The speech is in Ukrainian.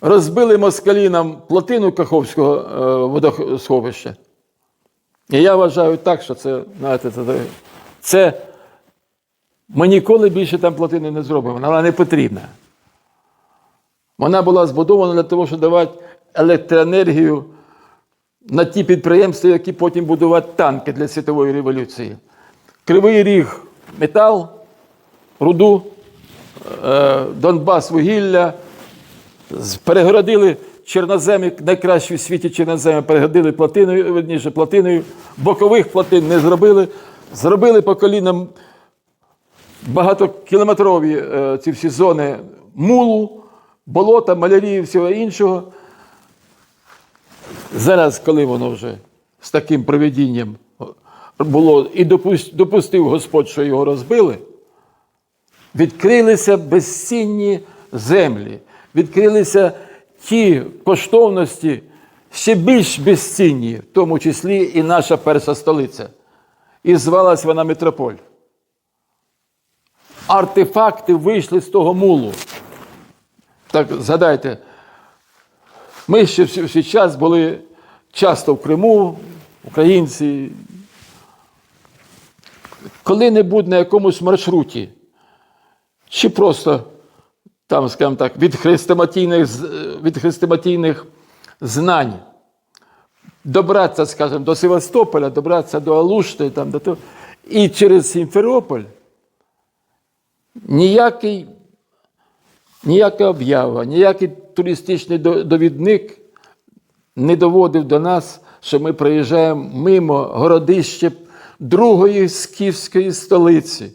розбили москалі нам плотину Каховського е, водосховища. І я вважаю так, що це, знаєте, це, це ми ніколи більше там плотини не зробимо. Вона не потрібна. Вона була збудована для того, щоб давати електроенергію на ті підприємства, які потім будувати танки для світової революції. Кривий ріг метал, руду, е, Донбас вугілля, перегородили чорноземи, найкращі в світі чорноземи, перегородили плотиною, верніше, плотиною, бокових плотин не зробили, зробили по колінам багатокілометрові е, ці всі зони мулу, болота, малярії всього іншого. Зараз, коли воно вже з таким проведінням було і допус- допустив Господь, що його розбили, відкрилися безцінні землі, відкрилися ті коштовності, ще більш безцінні, в тому числі і наша перша столиця. І звалась вона Метрополь. Артефакти вийшли з того мулу. Так згадайте, ми ще в час були часто в Криму, українці. Коли-небудь на якомусь маршруті, чи просто там, скажімо так, від хрестоматійних, від хрестоматійних знань добратися, скажімо, до Севастополя, добратися до Алушти, там, до того, і через Сімферополь ніякий Ніяка об'ява, ніякий туристичний довідник не доводив до нас, що ми проїжджаємо мимо городища другої скіфської столиці.